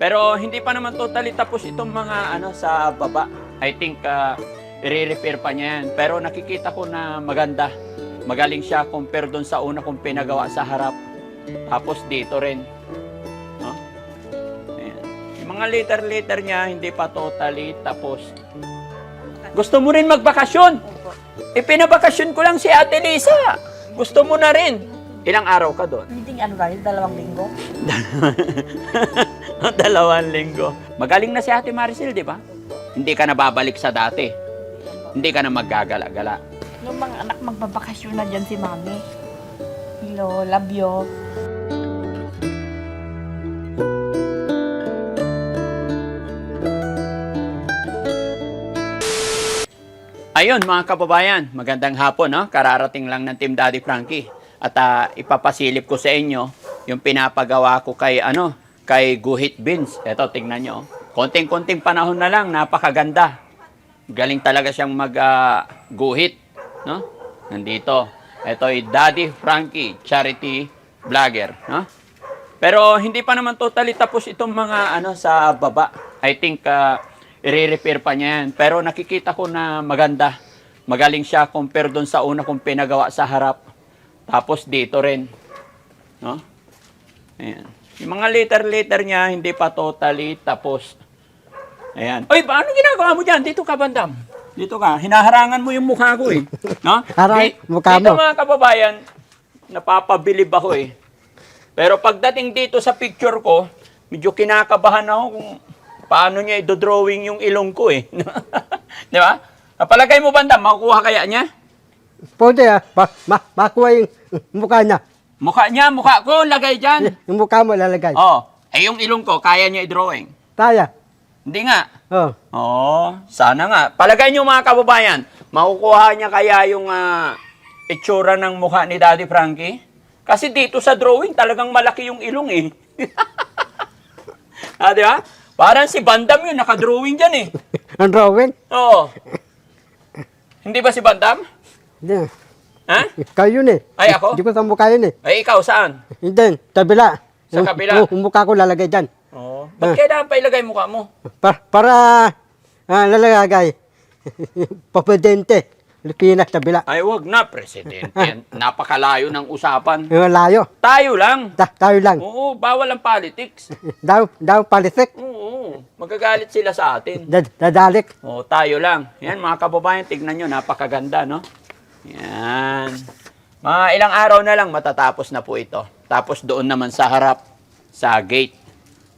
Pero hindi pa naman totally tapos itong mga ano sa baba. I think uh, i-repair pa niya yan. Pero nakikita ko na maganda. Magaling siya compare doon sa una kong pinagawa sa harap. Tapos dito rin. No? Ayan. Yung mga later-later niya, hindi pa totally tapos. Gusto mo rin magbakasyon? Ipinabakasyon ko lang si Ate Lisa. Gusto mo na rin. Ilang araw ka doon? Hindi ano lang, dalawang linggo. Dalawang linggo. Magaling na si Ate Maricel, di ba? Hindi ka na babalik sa dati. Hindi ka na maggagala-gala. Yung mga anak magbabakasyon na dyan si Mami. Hello, love you. Ayun, mga kababayan, magandang hapon, no? Kararating lang ng Team Daddy Frankie. At ah, ipapasilip ko sa inyo yung pinapagawa ko kay, ano, kay Guhit Beans. Ito, tingnan nyo. oh. Konting-konting panahon na lang, napakaganda. Galing talaga siyang mag-guhit, no? Nandito. Ito ay Daddy Frankie, charity vlogger, no? Pero hindi pa naman totally tapos itong mga ano sa baba. I think uh, i-repair pa niya yan. Pero nakikita ko na maganda. Magaling siya compare doon sa una kong pinagawa sa harap. Tapos dito rin. No? Ayan. Yung mga later-later niya, hindi pa totally tapos. Ayan. Oy, paano ginagawa mo dyan? Dito ka, Bandam. Dito ka. Hinaharangan mo yung mukha ko eh. No? Harang Di- mukha Dito mo. mga kababayan, napapabilib ako eh. Pero pagdating dito sa picture ko, medyo kinakabahan ako kung paano niya i-drawing yung ilong ko eh. Di ba? Napalagay mo banda, makukuha kaya niya? Pwede ah, ma ma makuha yung mukha niya. Mukha niya, mukha ko, lagay dyan. Yung mukha mo lalagay. Oh, eh yung ilong ko, kaya niya i-drawing. Kaya. Hindi nga. Oh. Oh, sana nga. Palagay niyo mga kababayan, makukuha niya kaya yung ah, itsura ng mukha ni Daddy Frankie? Kasi dito sa drawing, talagang malaki yung ilong eh. ah, di ba? Parang si Bandam yun, nakadrawing dyan eh. Ang drawing? Oo. Hindi ba si Bandam? Hindi. Ha? Kayo yun eh. Ay, ako? Hindi ko sa mukha yun eh. Ay, ikaw, saan? Hindi, tabila. Sa kabila? Yung, yung mukha ko lalagay dyan. Oo. Ba't kailangan pa ilagay mukha mo? Pa para ah, lalagay. Papadente. Pinas tabila. Ay, wag na, Presidente. Napakalayo ng usapan. Yung layo. Tayo lang. Ta tayo lang. Oo, bawal ang politics. Daw, daw palisik. Oo, magagalit sila sa atin. Dad dadalik. Oo, tayo lang. Yan, mga kababayan, tignan nyo, napakaganda, no? Yan. Mga ilang araw na lang matatapos na po ito. Tapos doon naman sa harap, sa gate,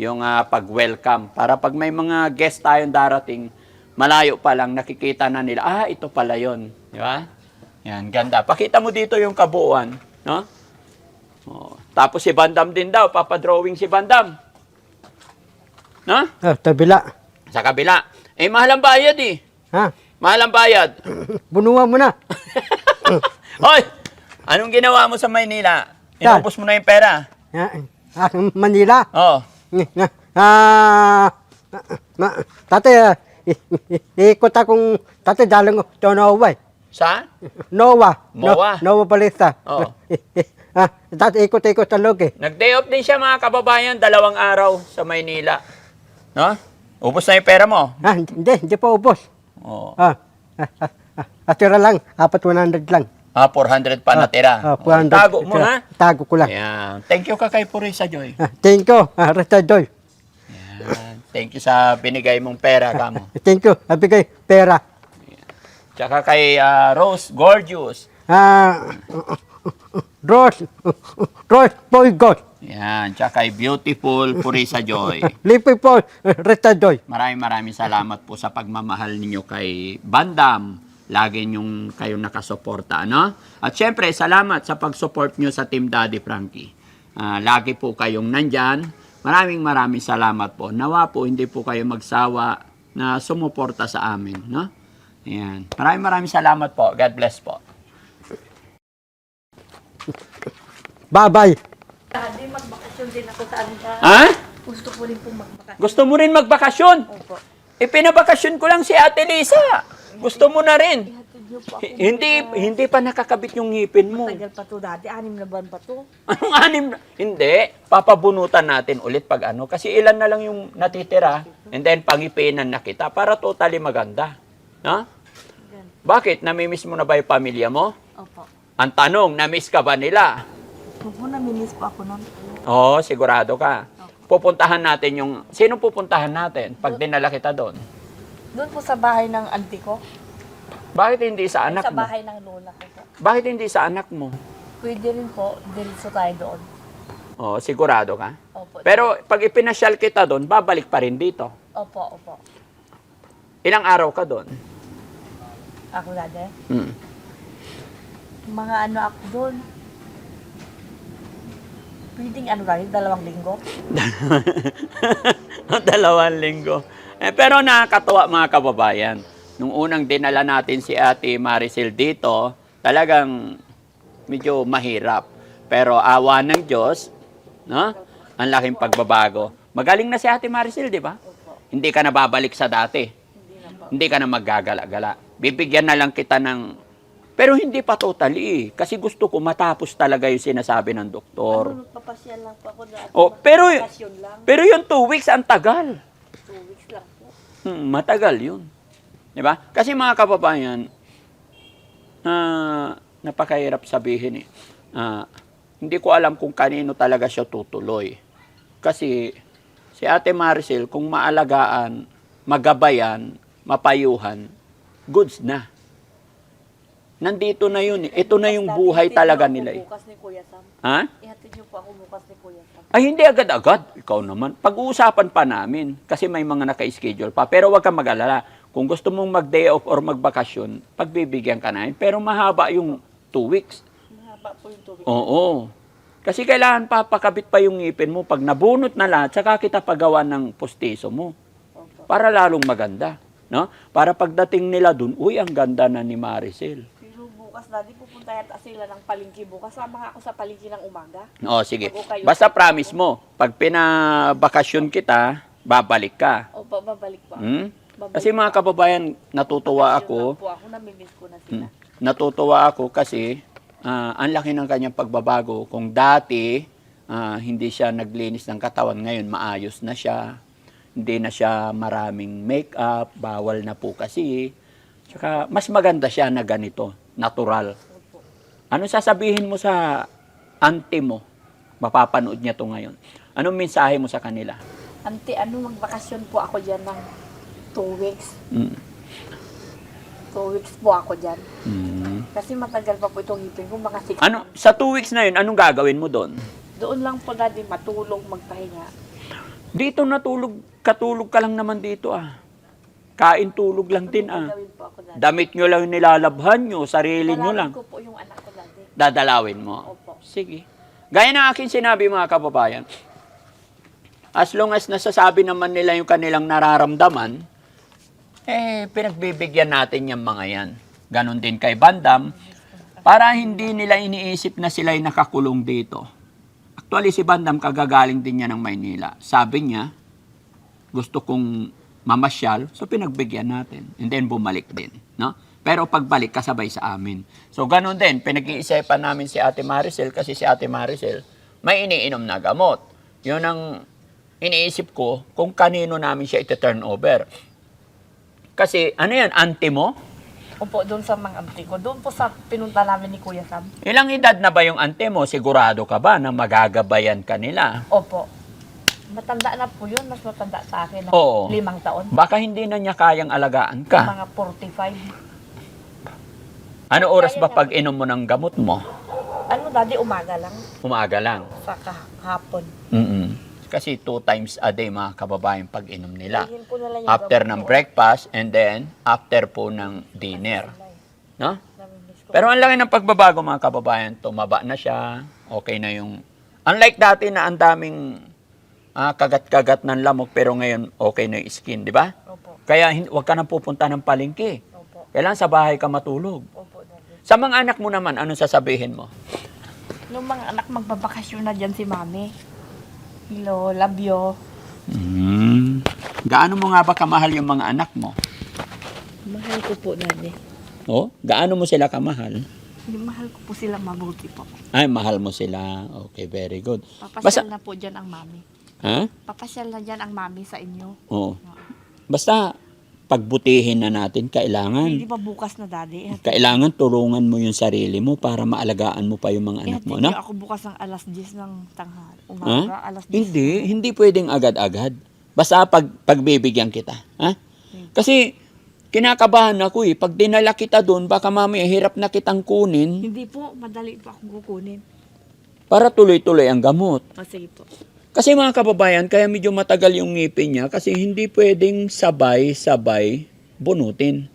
yung ah, pag-welcome. Para pag may mga guest tayong darating, malayo pa lang, nakikita na nila, ah, ito pala yon Di ba? Yan, ganda. Pakita mo dito yung kabuuan, no? Oo. Tapos si Bandam din daw, papadrawing si Bandam. No? Oh, tabila. Sa kabila. Eh, mahal ang bayad eh. Ha? Mahal ang bayad. Bunuan mo na. Hoy! Anong ginawa mo sa Maynila? Inubos mo na yung pera. Ah, ah, Manila. Oh. Ah, ma, tate, ah, i- i- ikot akong, tate, dalang ko, to Noah, eh. Sa? Noah. Noah? No, Noah Balista. Oo. ah, tate, ikot-ikot sa log, eh. Nag-day off din siya mga kababayan, dalawang araw sa Maynila. No? Ubos na yung pera mo. Ah, hindi, hindi pa ubos. Oh. Ah, ah, ah, ah, atira lang, apat 100 lang. Ah, 400 pa natira. Ah, Oh, 400. tago mo Atira. ha. Tago ko lang. Ayan. Thank you ka kay Purisa Joy. Ah, thank you, ah, Restadoy. Ayan. Thank you sa binigay mong pera kamo. Thank you, abigay, pera. Tsaka kay ah, Rose Gorgeous. Ah, Rose, Rose Boy God. Ayan. Tsaka kay Beautiful Purisa Joy. Lipi po, Restadoy. Maraming maraming salamat po sa pagmamahal ninyo kay Bandam. Lagi niyong kayong nakasuporta, ano? At syempre, salamat sa pag-support niyo sa Team Daddy Frankie. Ah, lagi po kayong nandyan. Maraming maraming salamat po. Nawa po, hindi po kayo magsawa na sumuporta sa amin, no? Ayan. Maraming maraming salamat po. God bless po. Bye-bye. Daddy, magbakasyon din ako sa ka. Ha? Gusto ko rin pong magbakasyon. Gusto mo rin magbakasyon? Opo. Ipinabakasyon ko lang si Ate Lisa. Gusto mo na rin. Hindi, hindi pa nakakabit yung ngipin mo. Tagal pa to dati, anim na buwan pa to. Anong anim na? Hindi. Papabunutan natin ulit pag ano. Kasi ilan na lang yung natitira. And then pangipinan na kita para totally maganda. No? Yan. Bakit? Namimiss mo na ba yung pamilya mo? Opo. Ang tanong, namiss ka ba nila? Opo, naminis po ako nun. Oo, sigurado ka. Pupuntahan natin yung... Sino pupuntahan natin pag dinala kita doon? Doon po sa bahay ng auntie ko. Bakit hindi sa anak sa mo? bahay ng lola ko po. Bakit hindi sa anak mo? Pwede rin po, diretso tayo doon. Oo, sigurado ka. Opo. Pero pag ipinasyal kita doon, babalik pa rin dito. Opo, opo. Ilang araw ka doon? Ako dati. Hmm. Mga ano ako doon. Pwedeng ano dati, dalawang linggo. Dalawang linggo. Eh, pero nakakatuwa mga kababayan. Nung unang dinala natin si Ate Maricel dito, talagang medyo mahirap. Pero awa ng Diyos, no? Ang laking pagbabago. Magaling na si Ate Maricel, di ba? Hindi ka na babalik sa dati. Hindi na. Hindi ka na maggagala-gala. Bibigyan na lang kita ng... Pero hindi pa totally. Kasi gusto ko matapos talaga yung sinasabi ng doktor. Ano, nagpapasyal lang po ako dati. Oh, pero, lang. pero yung two weeks, ang tagal. Two weeks lang po. Hmm, matagal yun. Di ba? Kasi mga kababayan, ah, napakahirap sabihin eh. Ah, hindi ko alam kung kanino talaga siya tutuloy. Kasi si Ate Maricel, kung maalagaan, magabayan, mapayuhan, goods na. Nandito na yun. eh. Ito na yung buhay talaga nila. eh. Bukas ni Kuya Sam. Ha? Ihatid niyo po ako bukas ni Kuya Sam. Ay, hindi agad-agad. Ikaw naman. Pag-uusapan pa namin. Kasi may mga naka-schedule pa. Pero wag kang mag-alala. Kung gusto mong mag-day off or magbakasyon, pagbibigyan ka namin. Pero mahaba yung two weeks. Mahaba po yung tubig. Oo. Kasi kailangan papakabit pa yung ngipin mo. Pag nabunot na lahat, saka kita pagawa ng postiso mo. Para lalong maganda. No? Para pagdating nila dun, uy, ang ganda na ni Maricel. Bukas dati pupunta yata sila ng palengke bukas. Sama ako sa palengke ng umaga. O, sige. Bago kayo- Basta promise mo, pag pinabakasyon kita, babalik ka. Opo, babalik po. ako. Hmm? Babalik Kasi mga kababayan, natutuwa Bakasyon ako. lang Po ako, namimiss ko na sila. Hmm. Natutuwa ako kasi ah, ang laki ng kanyang pagbabago. Kung dati, ah, hindi siya naglinis ng katawan, ngayon maayos na siya. Hindi na siya maraming makeup, bawal na po kasi. Tsaka mas maganda siya na ganito, natural. Ano sasabihin mo sa auntie mo? Mapapanood niya to ngayon. Anong mensahe mo sa kanila? Ante, ano, magbakasyon po ako dyan ng two weeks. Mm. Two weeks po ako dyan. Mm. Kasi matagal pa po itong ngipin ko, mga six Ano, sa two weeks na yun, anong gagawin mo doon? Doon lang po dati matulog, magpahinga. Dito natulog, katulog ka lang naman dito ah. Kain tulog lang din ah. Damit nyo lang nilalabhan nyo, sarili nyo lang. ko po yung anak ko dati. Dadalawin mo. Opo. Sige. Gaya ng akin sinabi mga kababayan, as long as nasasabi naman nila yung kanilang nararamdaman, eh, pinagbibigyan natin yung mga yan. Ganon din kay Bandam, para hindi nila iniisip na sila'y nakakulong dito. Actually, si Bandam kagagaling din niya ng Maynila. Sabi niya, gusto kong mamasyal, so pinagbigyan natin. And then bumalik din, no? Pero pagbalik, kasabay sa amin. So, ganun din, pinag-iisipan namin si Ate Maricel kasi si Ate Maricel may iniinom na gamot. Yun ang iniisip ko kung kanino namin siya iti-turn over. Kasi, ano yan, auntie mo? Opo, doon sa mga auntie ko. Doon po sa pinunta namin ni Kuya Sam. Ilang edad na ba yung auntie mo? Sigurado ka ba na magagabayan ka nila? Opo. Matanda na po yun. Mas matanda sa akin. ng Oo. Limang taon. Baka hindi na niya kayang alagaan ka. Mga 45. Ano oras ba pag inom mo ng gamot mo? Ano, dati umaga lang. Umaga lang. Sa kahapon. mm Kasi two times a day mga kababayan pag inom nila. Bilhin ko na lang yung After gamot ng ko. breakfast and then after po ng dinner. No? Namimiss ko. Pero ang laki ng pagbabago mga kababayan, tumaba na siya, okay na yung... Unlike dati na ang daming ah, kagat-kagat ng lamok pero ngayon okay na yung skin, di ba? Opo. Kaya huwag ka nang pupunta ng palengke. Opo. Kailangan sa bahay ka matulog. Opo, dati. Sa mga anak mo naman, anong sasabihin mo? Nung mga anak magbabakasyon na dyan si Mami. Hello, love you. Mm. Gaano mo nga ba kamahal yung mga anak mo? Mahal ko po, Daddy. Oh, gaano mo sila kamahal? Yung mahal ko po sila mabuti po. Ay, mahal mo sila. Okay, very good. Papasyal Basta, na po dyan ang mami. Ha? Papasyal na dyan ang mami sa inyo. Oo. Basta, pagbutihin na natin, kailangan. Hindi pa bukas na daddy. Kailangan tulungan mo yung sarili mo para maalagaan mo pa yung mga anak mo, no? ako bukas ng alas 10 ng tanghal. Umaga, alas 10. Hindi, hindi pwedeng agad-agad. Basta pag pagbibigyan kita, ha? Kasi kinakabahan ako eh. Pag dinala kita doon, baka mamaya hirap na kitang kunin Hindi po, madali po akong kukunin. para tuloy-tuloy ang gamot. O sige po. Kasi mga kababayan, kaya medyo matagal yung ngipin niya kasi hindi pwedeng sabay-sabay bunutin.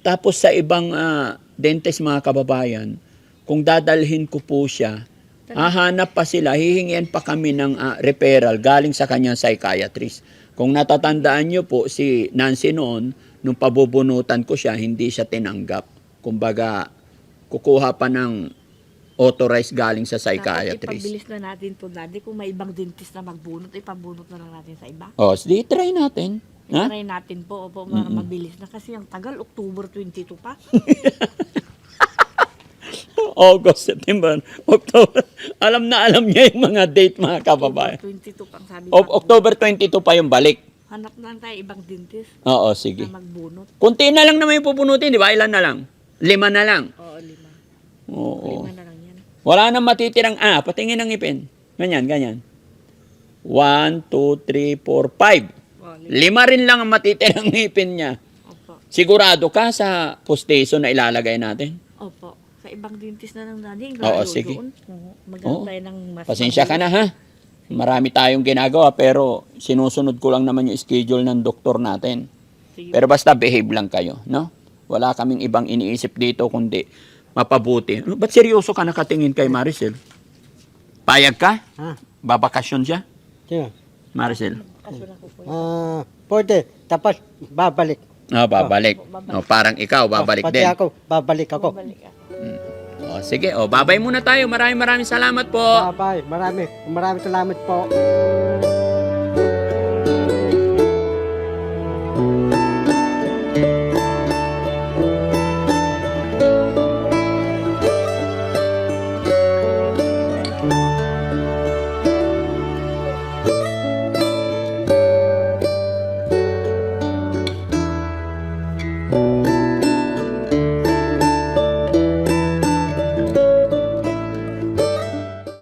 Tapos sa ibang ah, dentist mga kababayan, kung dadalhin ko po siya, hahanap pa sila, hihingian pa kami ng ah, referral galing sa kanyang psychiatrist. Kung natatandaan niyo po, si Nancy noon, nung pabubunutan ko siya, hindi siya tinanggap. Kumbaga, kukuha pa ng authorized galing sa Dapat psychiatrist. ipabilis na natin to daddy. Kung may ibang dentist na magbunot, ipabunot na lang natin sa iba. O, sige, try natin. Ha? Try natin po, opo, para mabilis na. Kasi ang tagal, October 22 pa. August, September, October. Alam na alam niya yung mga date mga kababayan. October 22 pang sabi O-. October 22 pa yung balik. Hanap na lang tayo ibang dentist Oo, sige. na magbunot. Kunti na lang naman yung pupunutin, di ba? Ilan na lang? Lima na lang. Oo, lima. Oo. Lima na lang. Wala nang matitirang, ah, patingin ng ngipin. Ganyan, ganyan. One, two, three, four, five. Oo, lima. Lima rin lang ang matitirang ngipin niya. Opo. Sigurado ka sa postaso na ilalagay natin? Opo. Sa ibang dentist na lang daddy. Oo, sige. doon. Oo, ng mas Pasensya ka na ha. Marami tayong ginagawa pero sinusunod ko lang naman yung schedule ng doktor natin. Sige. Pero basta behave lang kayo, no? Wala kaming ibang iniisip dito kundi mapabuti. Ano, ba't seryoso ka nakatingin kay Maricel? Payag ka? Ha? Babakasyon siya? Sino? Maricel. Ah, pwede. Tapos, babalik. Ah, babalik. Oh, oh parang ikaw, oh, babalik Pati din. ako, babalik ako. Balik ako. Hmm. Oh, sige, oh, babay muna tayo. Maraming maraming salamat po. Bye-bye. Marami, marami salamat po.